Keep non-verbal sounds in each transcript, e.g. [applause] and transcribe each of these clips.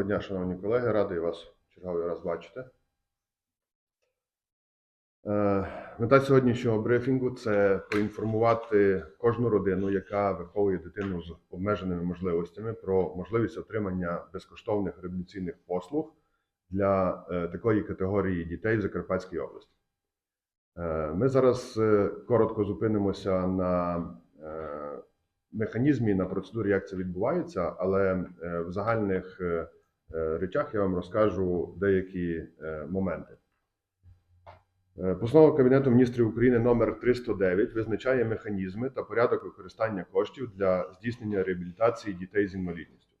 Доброго дня, шановні колеги, радий вас черговий раз бачити. Е, Мета сьогоднішнього брифінгу це поінформувати кожну родину, яка виховує дитину з обмеженими можливостями, про можливість отримання безкоштовних реабілітаційних послуг для е, такої категорії дітей в Закарпатській області. Е, Ми зараз коротко зупинимося на механізмі, на процедурі, як це відбувається, але в загальних речах я вам розкажу деякі е, моменти. Е, Постанова Кабінету міністрів України номер 309 визначає механізми та порядок використання коштів для здійснення реабілітації дітей з інвалідністю.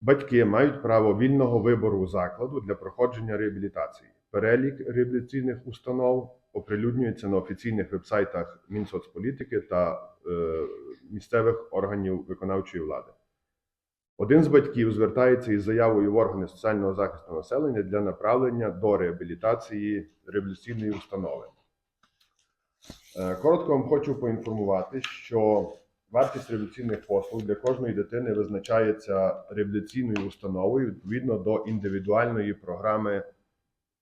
Батьки мають право вільного вибору закладу для проходження реабілітації. Перелік реабілітаційних установ оприлюднюється на офіційних вебсайтах Мінсоцполітики та е, місцевих органів виконавчої влади. Один з батьків звертається із заявою в органи соціального захисту населення для направлення до реабілітації реабілітаційної установи. Е, Коротко вам хочу поінформувати, що вартість реабілітаційних послуг для кожної дитини визначається реабілітаційною установою відповідно до індивідуальної програми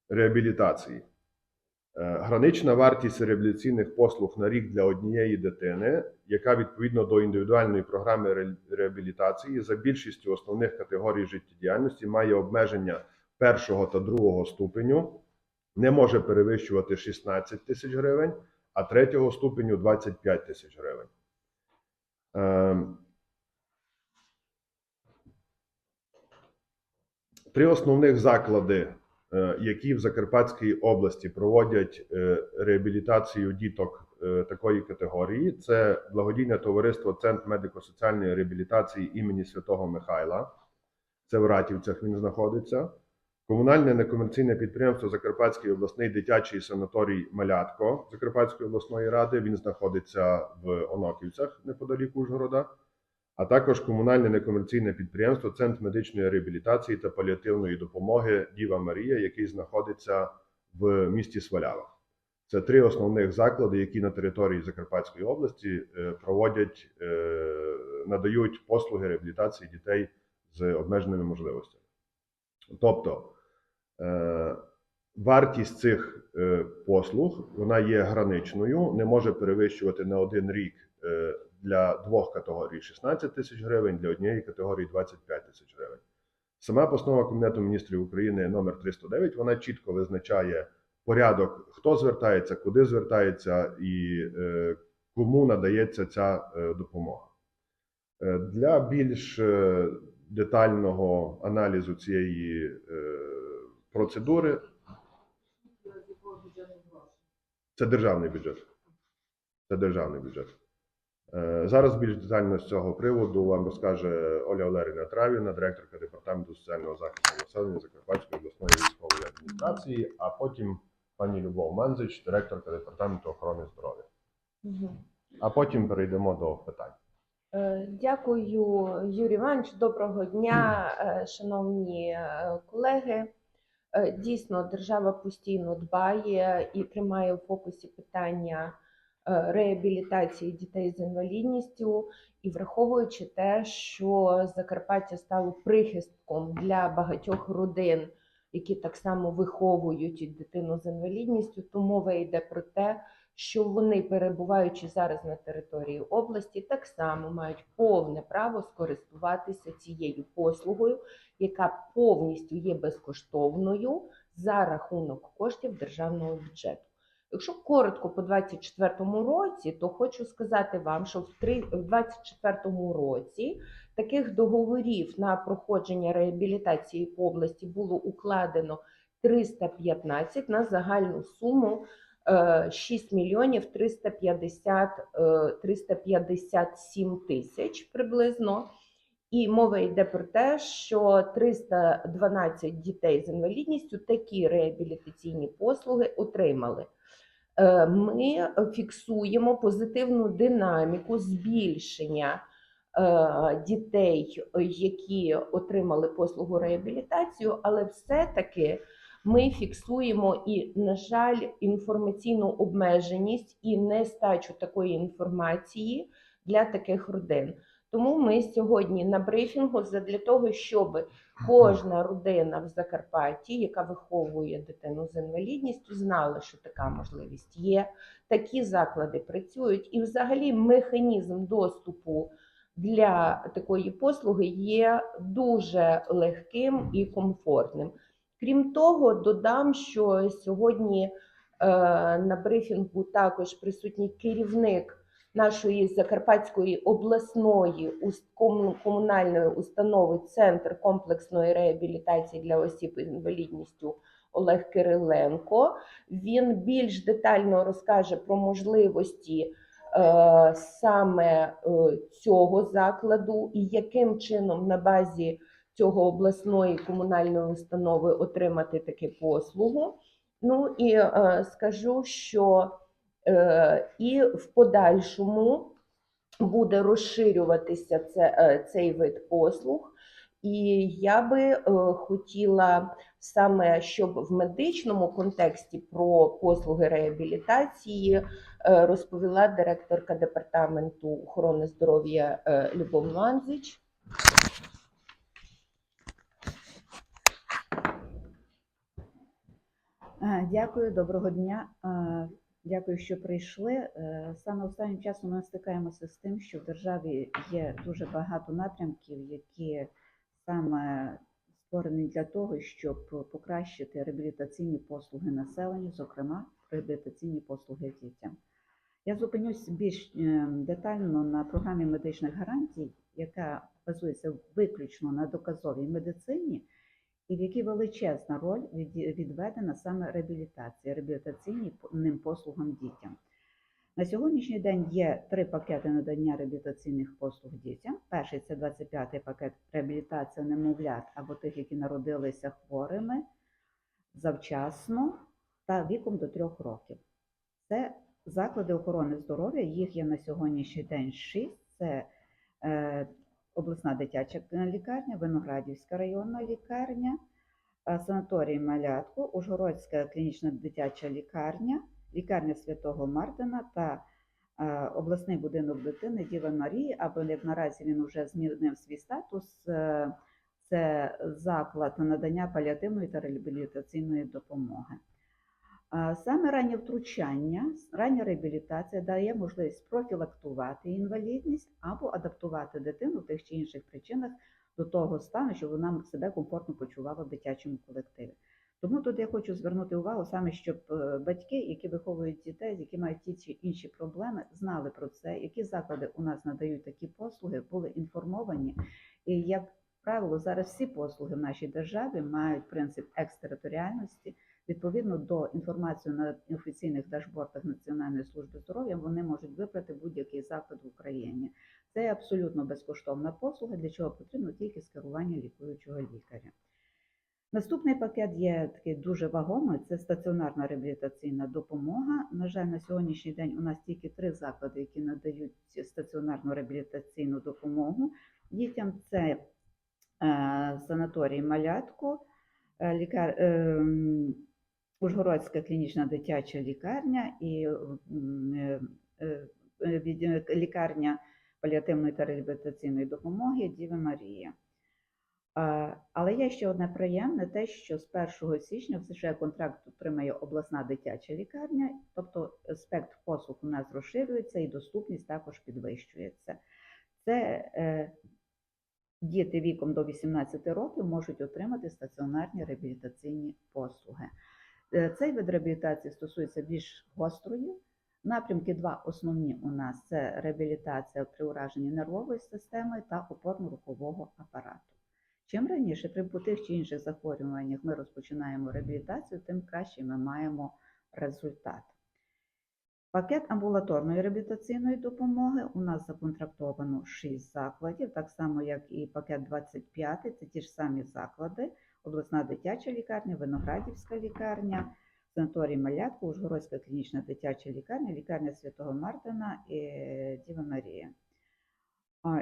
реабілітації. Е, Гранична вартість реабілітаційних послуг на рік для однієї дитини, яка відповідно до індивідуальної програми реабілітації за більшістю основних категорій життєдіяльності має обмеження першого та другого ступеню, не може перевищувати 16 тисяч гривень, а третього ступеню 25 тисяч гривень. Ем, Три основних заклади які в Закарпатській області проводять е, реабілітацію діток е, такої категорії. Це благодійне товариство Центр медико-соціальної реабілітації імені Святого Михайла. Це в Ратівцях він знаходиться. Комунальне некомерційне підприємство Закарпатський обласний дитячий санаторій Малятко Закарпатської обласної ради. Він знаходиться в Оноківцях неподалік Ужгорода а також комунальне некомерційне підприємство Центр медичної реабілітації та паліативної допомоги Діва Марія, який знаходиться в місті Свалява. Це три основних заклади, які на території Закарпатської області е, проводять, е, надають послуги реабілітації дітей з обмеженими можливостями. Тобто е, вартість цих послуг вона є граничною, не може перевищувати на один рік для двох категорій 16 тисяч гривень, для однієї категорії 25 тисяч гривень. Сама постанова Кабінету міністрів України номер 309 вона чітко визначає порядок, хто звертається, куди звертається і е, кому надається ця е, допомога. Е, Для більш е, детального аналізу цієї е, процедури це державний бюджет. Це державний бюджет. Е, Зараз більш детально з цього приводу вам розкаже Оля Олеріна Травіна, директорка департаменту соціального захисту населення Закарпатської обласної військової адміністрації, а потім пані Любов Манзич, директорка департаменту охорони здоров'я. А потім перейдемо до питань. Е, Дякую, Юрій Іванович. Доброго дня, е, шановні колеги. Дійсно, держава постійно дбає і тримає в фокусі питання реабілітації дітей з інвалідністю, і враховуючи те, що Закарпаття стало прихистком для багатьох родин, які так само виховують дитину з інвалідністю, то мова йде про те, що вони, перебуваючи зараз на території області, так само мають повне право скористуватися цією послугою, яка повністю є безкоштовною за рахунок коштів державного бюджету. Якщо коротко по 2024 році, то хочу сказати вам, що в три- в 2024 році таких договорів на проходження реабілітації по області було укладено 315 на загальну суму е, 6 мільйонів 350, е, 357 тисяч приблизно. І мова йде про те, що 312 дітей з інвалідністю такі реабілітаційні послуги отримали. Е, Ми фіксуємо позитивну динаміку збільшення е, дітей, е, які отримали послугу реабілітацію, але все-таки ми фіксуємо і, на жаль, інформаційну обмеженість і нестачу такої інформації для таких родин. Тому ми сьогодні на брифінгу для того, щоб кожна родина в Закарпатті, яка виховує дитину з інвалідністю, знала, що така можливість є. Такі заклади працюють, і взагалі механізм доступу для такої послуги є дуже легким і комфортним. Крім того, додам, що сьогодні е, на брифінгу також присутній керівник нашої Закарпатської обласної комунальної установи Центр комплексної реабілітації для осіб з інвалідністю Олег Кириленко. Він більш детально розкаже про можливості е, саме е, цього закладу і яким чином на базі цього обласної комунальної установи отримати таку послугу. Ну і е, скажу, що і в подальшому буде розширюватися це, е, цей вид послуг. І я би е, хотіла саме, щоб в медичному контексті про послуги реабілітації е, розповіла директорка департаменту охорони здоров'я е, Любов Манзич. Е, Дякую, доброго дня. Дякую, що прийшли. Е, Саме останнім часом ми стикаємося з тим, що в державі є дуже багато напрямків, які саме створені для того, щоб покращити реабілітаційні послуги населенню, зокрема реабілітаційні послуги дітям. Я зупинюсь більш е, детально на програмі медичних гарантій, яка базується виключно на доказовій медицині і в якій величезна роль відведена саме реабілітації, реабілітаційним послугам дітям. На сьогоднішній день є три пакети надання реабілітаційних послуг дітям. Перший це 25-й пакет реабілітація немовлят або тих, які народилися хворими завчасно та віком до трьох років. Це заклади охорони здоров'я. Їх є на сьогоднішній день шість. Це е, обласна дитяча лікарня, Виноградівська районна лікарня, е, санаторій Малятко, Ужгородська клінічна дитяча лікарня, лікарня Святого Мартина та е, обласний будинок дитини Діва Марії, або як наразі він вже змінив свій статус. е, Це заклад надання паліативної та реабілітаційної допомоги. Саме раннє втручання, рання реабілітація дає можливість профілактувати інвалідність або адаптувати дитину в тих чи інших причинах до того стану, щоб вона себе комфортно почувала в дитячому колективі. Тому тут я хочу звернути увагу саме, щоб е, батьки, які виховують дітей, які мають ті чи інші проблеми, знали про це, які заклади у нас надають такі послуги, були інформовані. І як правило, зараз всі послуги в нашій державі мають принцип екстериторіальності. Відповідно до інформації на офіційних дашбортах Національної служби здоров'я, вони можуть вибрати будь-який заклад в Україні. Це абсолютно безкоштовна послуга, для чого потрібно тільки скерування лікуючого лікаря. Наступний пакет є такий дуже вагомий. Це стаціонарна реабілітаційна допомога. На жаль, на сьогоднішній день у нас тільки три заклади, які надають стаціонарну реабілітаційну допомогу дітям. Це е, санаторій Малятко, е, лікар, е, Ужгородська клінічна дитяча лікарня і е, е, лікарня паліативної та реабілітаційної допомоги Діви Марія. Е, Але є ще одне приємне, те, що з 1 січня вже контракт отримає обласна дитяча лікарня, тобто спектр послуг у нас розширюється і доступність також підвищується. Це е, діти віком до 18 років можуть отримати стаціонарні реабілітаційні послуги. Е, Цей вид реабілітації стосується більш гострої. Напрямки два основні у нас це реабілітація при ураженні нервової системи та опорно-рухового апарату. Чим раніше при тих чи інших захворюваннях ми розпочинаємо реабілітацію, тим краще ми маємо результат. Пакет амбулаторної реабілітаційної допомоги у нас законтрактовано 6 закладів, так само як і пакет 25, це ті ж самі заклади, обласна дитяча лікарня, Виноградівська лікарня, санаторій Малятко, Ужгородська клінічна дитяча лікарня, лікарня Святого Мартина і Діва Марія.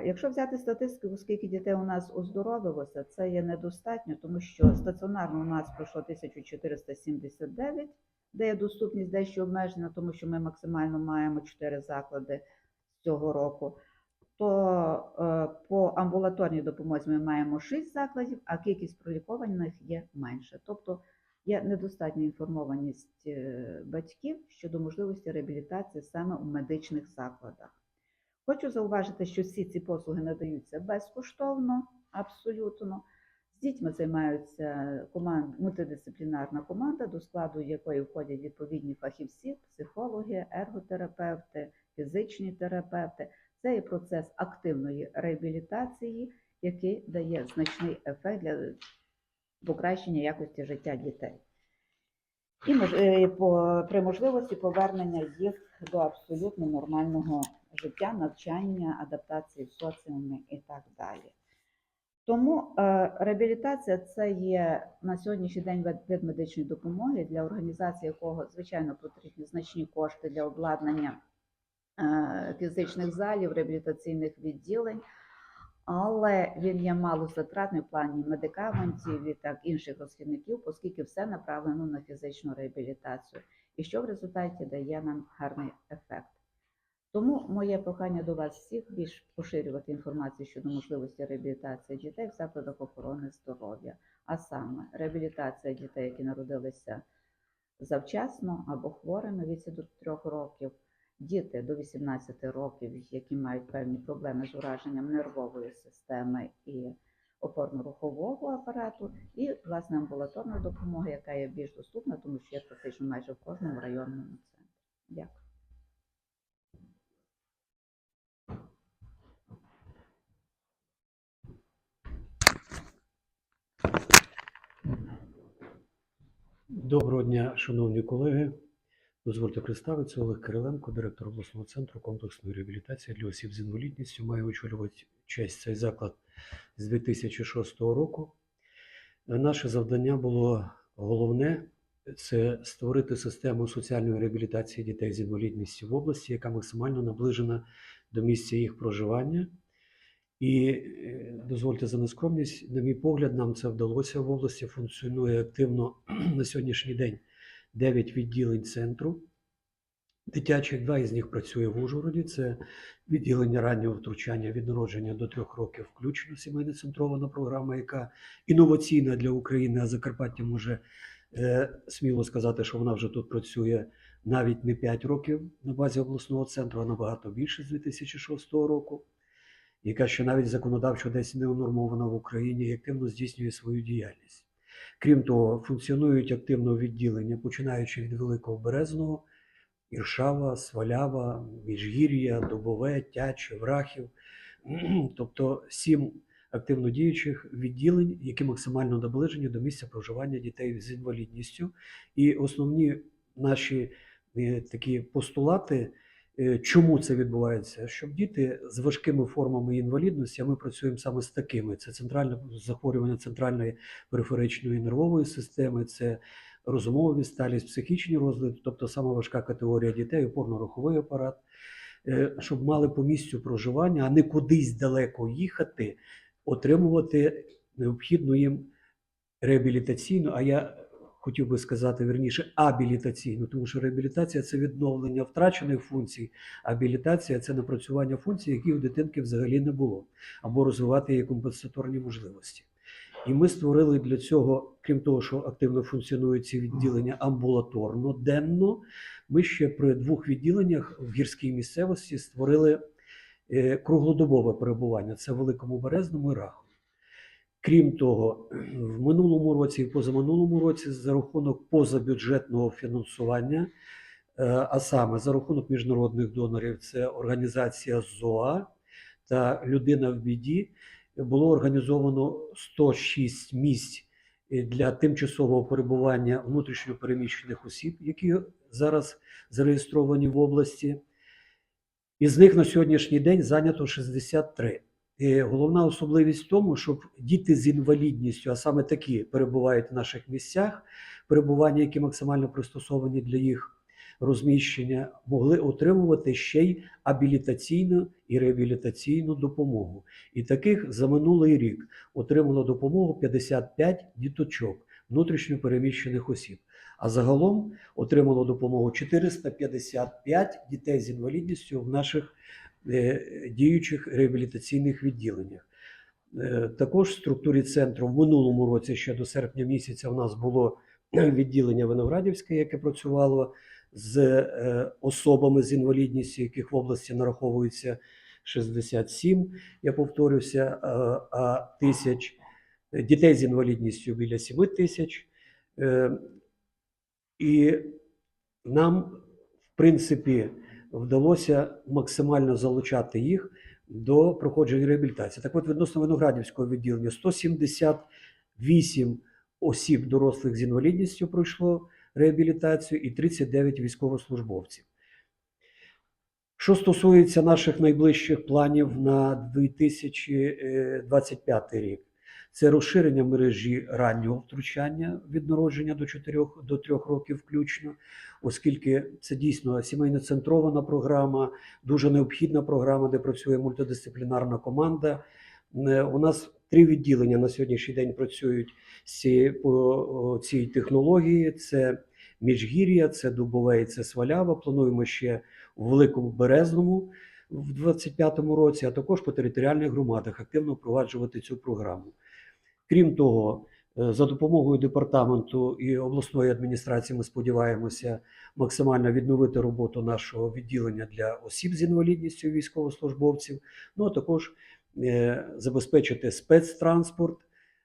Якщо взяти статистику, скільки дітей у нас оздоровилося, це є недостатньо, тому що стаціонарно у нас пройшло 1479, де є доступність дещо обмежена, тому що ми максимально маємо 4 заклади цього року. То е, по амбулаторній допомозі ми маємо 6 закладів, а кількість пролікованих є менше. Тобто є недостатня інформованість е, батьків щодо можливості реабілітації саме у медичних закладах. Хочу зауважити, що всі ці послуги надаються безкоштовно, абсолютно. З дітьми займаються команд, мультидисциплінарна команда, до складу якої входять відповідні фахівці, психологи, ерготерапевти, фізичні терапевти. Це є процес активної реабілітації, який дає значний ефект для покращення якості життя дітей. І е, при можливості повернення їх до абсолютно нормального життя, навчання, адаптації в соціумі і так далі. Тому е, реабілітація це є на сьогоднішній день вид, медичної допомоги, для організації якого, звичайно, потрібні значні кошти для обладнання фізичних залів, реабілітаційних відділень, але він є малозатратний в плані медикаментів і так інших розхідників, оскільки все направлено на фізичну реабілітацію, і що в результаті дає нам гарний ефект. Тому моє прохання до вас всіх більш поширювати інформацію щодо можливості реабілітації дітей в закладах охорони здоров'я, а саме реабілітація дітей, які народилися завчасно або хворими віці до 3 років, діти до 18 років, які мають певні проблеми з ураженням нервової системи і опорно-рухового апарату, і власне амбулаторна допомога, яка є більш доступна, тому що є практично майже в кожному районному центрі. Дякую. Доброго дня, шановні колеги. Дозвольте представитися Олег Кириленко, директор обласного центру комплексної реабілітації для осіб з інвалідністю. Маю очолювати честь цей заклад з 2006 року. Наше завдання було головне це створити систему соціальної реабілітації дітей з інвалідністю в області, яка максимально наближена до місця їх проживання. І е, дозвольте за нескромність, на мій погляд, нам це вдалося в області. Функціонує активно [clears throat] на сьогоднішній день 9 відділень центру. Дитячих два із них працює в Ужгороді. Це відділення раннього втручання від народження до трьох років, включно сімейно центрована програма, яка інноваційна для України, а Закарпаття може е, сміло сказати, що вона вже тут працює навіть не 5 років на базі обласного центру, а набагато більше з 2006 року яка ще навіть законодавчо десь не унормована в Україні і активно здійснює свою діяльність. Крім того, функціонують активно відділення, починаючи від Великого Березного, Іршава, Свалява, Міжгір'я, Добове, Тяч, Врахів, [clears throat] тобто сім активно діючих відділень, які максимально наближені до місця проживання дітей з інвалідністю. І основні наші е, такі постулати. Е, Чому це відбувається? Щоб діти з важкими формами інвалідності, а ми працюємо саме з такими: це центральне захворювання центральної периферичної нервової системи, це розумова відсталість, психічні розлади, тобто саме важка категорія дітей, опорно-руховий апарат, Е, щоб мали по місцю проживання, а не кудись далеко їхати, отримувати необхідну їм реабілітаційну, а я хотів би сказати верніше, абілітаційну, тому що реабілітація це відновлення втрачених функцій, абілітація це напрацювання функцій, які у дитинки взагалі не було, або розвивати її компенсаторні можливості. І ми створили для цього, крім того, що активно функціонують ці відділення амбулаторно, денно, ми ще при двох відділеннях в гірській місцевості створили е, круглодобове перебування. Це в Великому Березному і Раху. Крім того, в минулому році і позаминулому році за рахунок позабюджетного фінансування, е, а саме за рахунок міжнародних донорів, це організація ЗОА та Людина в біді, було організовано 106 місць для тимчасового перебування внутрішньопереміщених осіб, які зараз зареєстровані в області. Із них на сьогоднішній день зайнято 63. Е, Головна особливість в тому, щоб діти з інвалідністю, а саме такі перебувають в наших місцях, перебування, які максимально пристосовані для їх розміщення, могли отримувати ще й абілітаційну і реабілітаційну допомогу. І таких за минулий рік отримало допомогу 55 діточок внутрішньо переміщених осіб. А загалом отримало допомогу 455 дітей з інвалідністю в наших діючих реабілітаційних відділеннях. Е, Також в структурі центру в минулому році, ще до серпня місяця, у нас було [clears throat] відділення Виноградівське, яке працювало з е, особами з інвалідністю, яких в області нараховується 67, я повторюся, е, а тисяч дітей з інвалідністю біля 7 тисяч. Е, І нам, в принципі, вдалося максимально залучати їх до проходження реабілітації. Так от, відносно Виноградівського відділення, 178 осіб дорослих з інвалідністю пройшло реабілітацію і 39 військовослужбовців. Що стосується наших найближчих планів на 2025 рік, це розширення мережі раннього втручання від народження до 4 до 3 років включно, оскільки це дійсно сімейно центрована програма, дуже необхідна програма, де працює мультидисциплінарна команда. Е, У нас три відділення на сьогоднішній день працюють по цій технології: це Міжгір'я, це Дубове і це Свалява. Плануємо ще у Великому Березному в 2025 році, а також по територіальних громадах активно впроваджувати цю програму. Крім того, е, за допомогою департаменту і обласної адміністрації ми сподіваємося максимально відновити роботу нашого відділення для осіб з інвалідністю військовослужбовців. Ну а також е, забезпечити спецтранспорт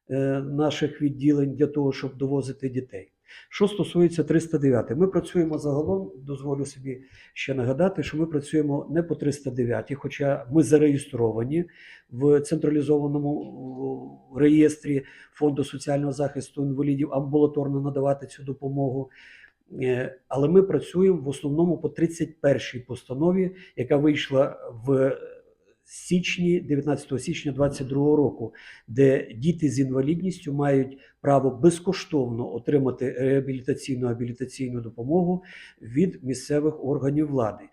е, наших відділень для того, щоб довозити дітей. Що стосується 309, ми працюємо загалом, дозволю собі ще нагадати, що ми працюємо не по 309, хоча ми зареєстровані в централізованому реєстрі Фонду соціального захисту інвалідів амбулаторно надавати цю допомогу. Е, Але ми працюємо в основному по 31-й постанові, яка вийшла в січні, 19 січня 2022 року, де діти з інвалідністю мають право безкоштовно отримати реабілітаційну абілітаційну допомогу від місцевих органів влади.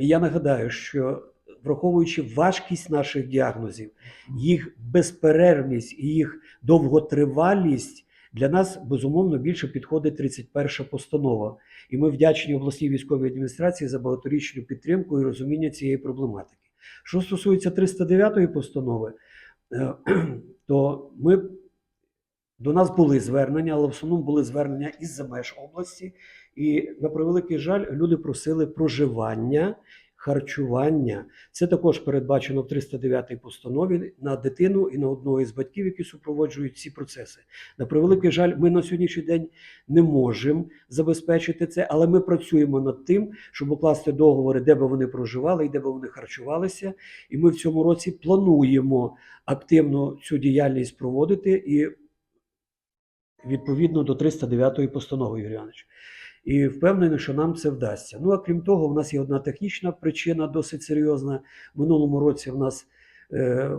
Я нагадаю, що враховуючи важкість наших діагнозів, їх безперервність і їх довготривалість. Для нас безумовно більше підходить 31 постанова, і ми вдячні обласній військовій адміністрації за багаторічну підтримку і розуміння цієї проблематики. Що стосується 309 постанови, е, [clears throat] то ми до нас були звернення, але в основному були звернення із-за меж області. І на превеликий жаль, люди просили проживання, харчування. Це також передбачено в 309 постанові на дитину і на одного із батьків, які супроводжують ці процеси. На превеликий жаль, ми на сьогоднішній день не можемо забезпечити це, але ми працюємо над тим, щоб укласти договори, де би вони проживали і де би вони харчувалися. І ми в цьому році плануємо активно цю діяльність проводити і відповідно до 309 постанови, Юрій Іванович. І впевнений, що нам це вдасться. Ну а крім того, в нас є одна технічна причина досить серйозна. В минулому році в нас е,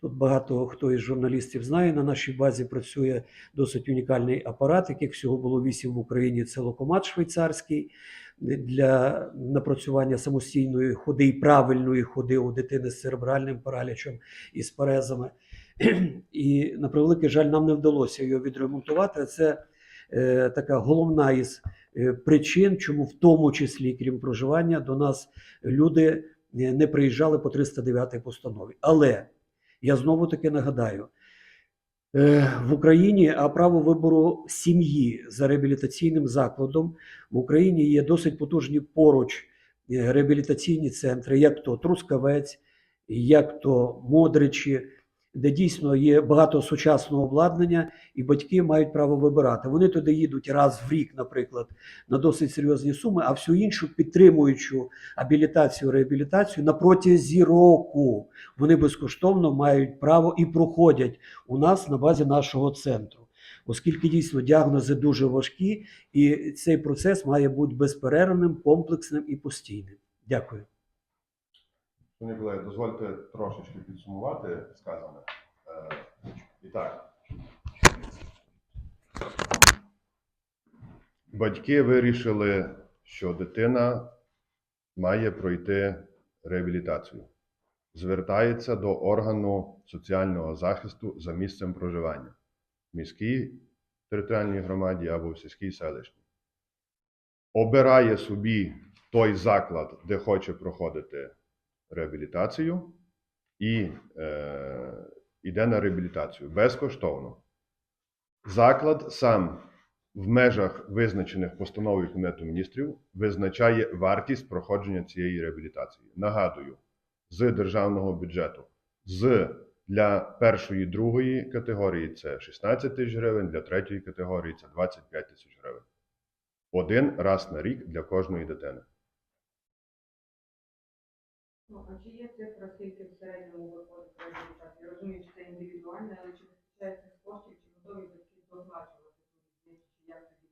тут багато хто із журналістів знає. На нашій базі працює досить унікальний апарат, яких всього було вісім в Україні. Це локомат швейцарський для напрацювання самостійної ходи і правильної ходи у дитини з церебральним паралічем і з парезами. [clears throat] І на превеликий жаль, нам не вдалося його відремонтувати. Це е, така головна із причин, чому в тому числі, крім проживання, до нас люди е, не приїжджали по 309 постанові. Але я знову таки нагадаю. е, В Україні право вибору сім'ї за реабілітаційним закладом в Україні є досить потужні поруч е, реабілітаційні центри, як то Трускавець, як то Модричі, де дійсно є багато сучасного обладнання, і батьки мають право вибирати. Вони туди їдуть раз в рік, наприклад, на досить серйозні суми, а всю іншу підтримуючу абілітацію, реабілітацію на протязі року вони безкоштовно мають право і проходять у нас на базі нашого центру. Оскільки дійсно діагнози дуже важкі, і цей процес має бути безперервним, комплексним і постійним. Дякую. Шановні колеги, дозвольте трошечки підсумувати сказане. Е, І так. Батьки вирішили, що дитина має пройти реабілітацію. Звертається до органу соціального захисту за місцем проживання в міській територіальній громаді або в сільській селищній. Обирає собі той заклад, де хоче проходити реабілітацію і е, йде на реабілітацію безкоштовно. Заклад сам в межах визначених постановою Кабінету міністрів визначає вартість проходження цієї реабілітації. Нагадую, з державного бюджету з для першої другої категорії це 16 тисяч гривень, для третьої категорії це 25 тисяч гривень. Один раз на рік для кожної дитини. Ну, а чи є цифра, скільки в середньому виходить реабілітація? Я розумію, що це індивідуально, але чи вистачає цих коштів, чи готові батьки доплачувати ту різницю, чи як тоді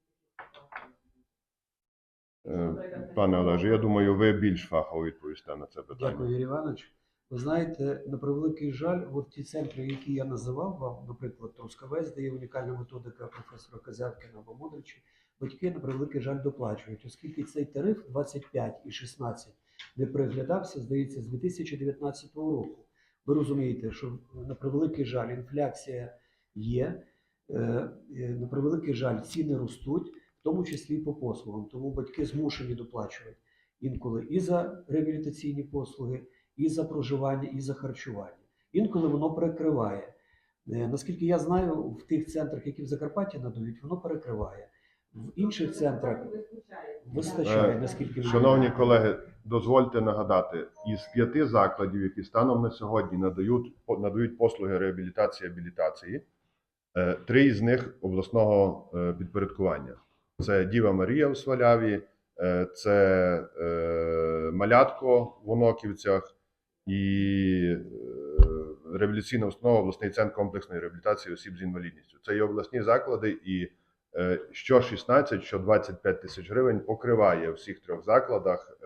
Е, Пане Олеже, я думаю, ви більш фахово відповісте на це питання. Дякую, Юрій Іванович. Ви знаєте, на превеликий жаль, от ті центри, які я називав вам, наприклад, Трускавець, де є унікальна методика професора Козявкина або Модричі, батьки на превеликий жаль доплачують, оскільки цей тариф 25 і 16 не переглядався, здається, з 2019 року. Ви розумієте, що на превеликий жаль інфляція є, е, е, на превеликий жаль ціни ростуть, в тому числі і по послугам. Тому батьки змушені доплачувати інколи і за реабілітаційні послуги, і за проживання, і за харчування. Інколи воно перекриває. Е, Наскільки я знаю, в тих центрах, які в Закарпатті надають, воно перекриває. В інших центрах вистачає? вистачає, Е, наскільки Шановні колеги, дозвольте нагадати, із п'яти закладів, які станом на сьогодні надають, надають послуги реабілітації абілітації, е, три із них обласного е, підпорядкування. Це Діва Марія в Сваляві, е, це Малятко в Оноківцях і реабілітаційна установа обласний центр комплексної реабілітації осіб з інвалідністю. Це є обласні заклади, і що 16, що 25 тисяч гривень покриває всіх трьох закладах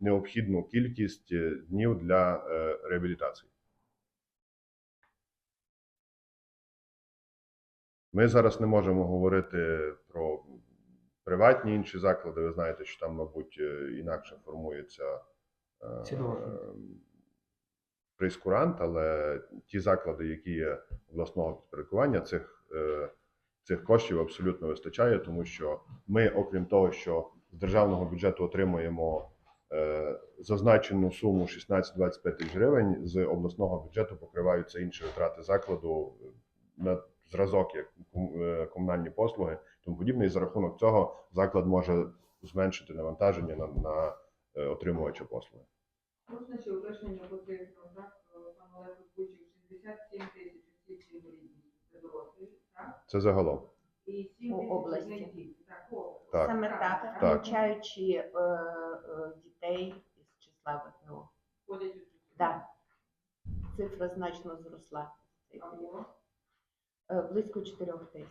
необхідну кількість е, днів для е, реабілітації. Ми зараз не можемо говорити про приватні інші заклади. Ви знаєте, що там, мабуть, е, інакше формується прейскурант, але ті заклади, які є обласного підпорядкування, цих, цих коштів абсолютно вистачає, тому що ми, окрім того, що з державного бюджету отримуємо зазначену суму 16-25 тисяч гривень, з обласного бюджету покриваються інші витрати закладу е, на зразок, як е, комунальні послуги, тому подібне. І за рахунок цього заклад може зменшити навантаження на, на е, отримувача послуги. Можна ще уточнення по цифрам, так? Е, Пан Олег озвучив 67 тисяч осіб це дорослі, так? Це загалом. І 7 По тисяч області. Так. Саме так, Так. включаючи е, е, дітей із числа ВПО. У. Так. Цифра значно зросла. Е, Близько 4 тисяч.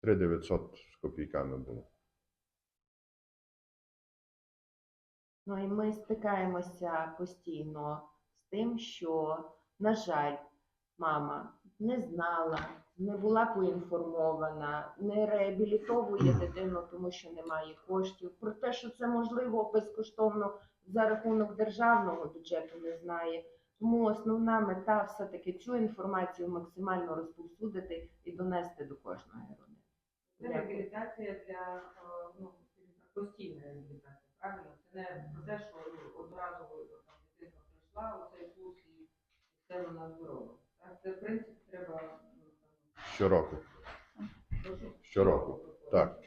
3900 з копійками було. Ну і ми стикаємося постійно з тим, що, на жаль, мама не знала, не була поінформована, не реабілітовує дитину, тому що немає коштів. Про те, що це можливо безкоштовно за рахунок державного бюджету, не знає. Тому основна мета все-таки цю інформацію максимально розповсюдити і донести до кожної родини. Це реабілітація для е, ну, постійна реабілітація, правильно? Це не про те, що ну, одразу дитина прийшла, оцей курс і все вона здорова. Так, це в принципі треба Щороку. Щороку, так.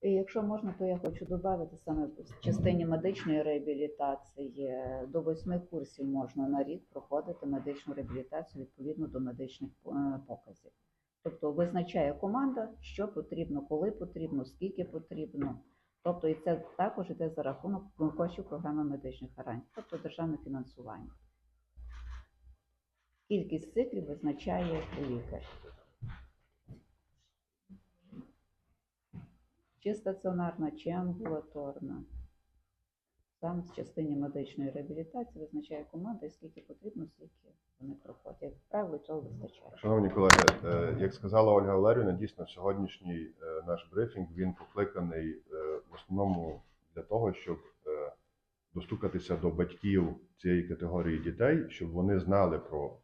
І якщо можна, то я хочу додати саме в частині медичної реабілітації. До восьми курсів можна на рік проходити медичну реабілітацію відповідно до медичних е, показів. Тобто визначає команда, що потрібно, коли потрібно, скільки потрібно. Тобто і це також йде за рахунок коштів програми медичних гарантій, тобто державне фінансування. Кількість циклів визначає лікар. Чи стаціонарна, чи амбулаторна. Сам в частині медичної реабілітації визначає команда, скільки потрібно, скільки вони проходять. Як правило, цього вистачає. Шановні колеги, е, як сказала Ольга Валерівна, дійсно сьогоднішній е, наш брифінг він покликаний е, в основному для того, щоб достукатися до батьків цієї категорії дітей, щоб вони знали про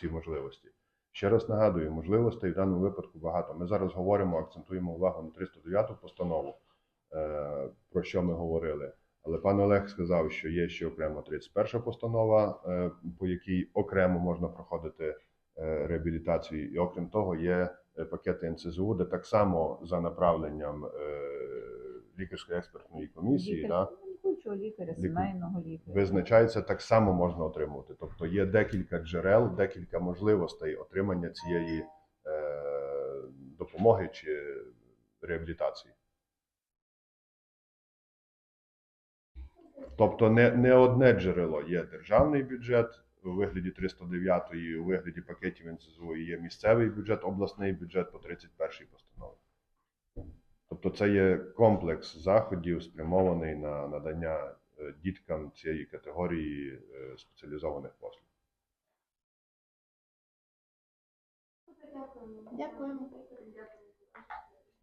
ці можливості. Ще раз нагадую, можливостей в даному випадку багато. Ми зараз говоримо, акцентуємо увагу на 309 постанову, е, про що ми говорили. Але пан Олег сказав, що є ще окремо 31 постанова, е, по якій окремо можна проходити е, реабілітацію. І окрім того, є пакети НСЗУ, де так само за направленням лікарської експертної комісії да, лікарського лікаря, сімейного лікаря. визначається, так само можна отримувати. Тобто є декілька джерел, декілька можливостей отримання цієї е, допомоги чи реабілітації. Тобто не, не одне джерело. Є державний бюджет у вигляді 309-ї, у вигляді пакетів НСЗУ, є місцевий бюджет, обласний бюджет по 31-й постанові. Тобто це є комплекс заходів, спрямований на надання е, діткам цієї категорії е, спеціалізованих послуг. Дякуємо.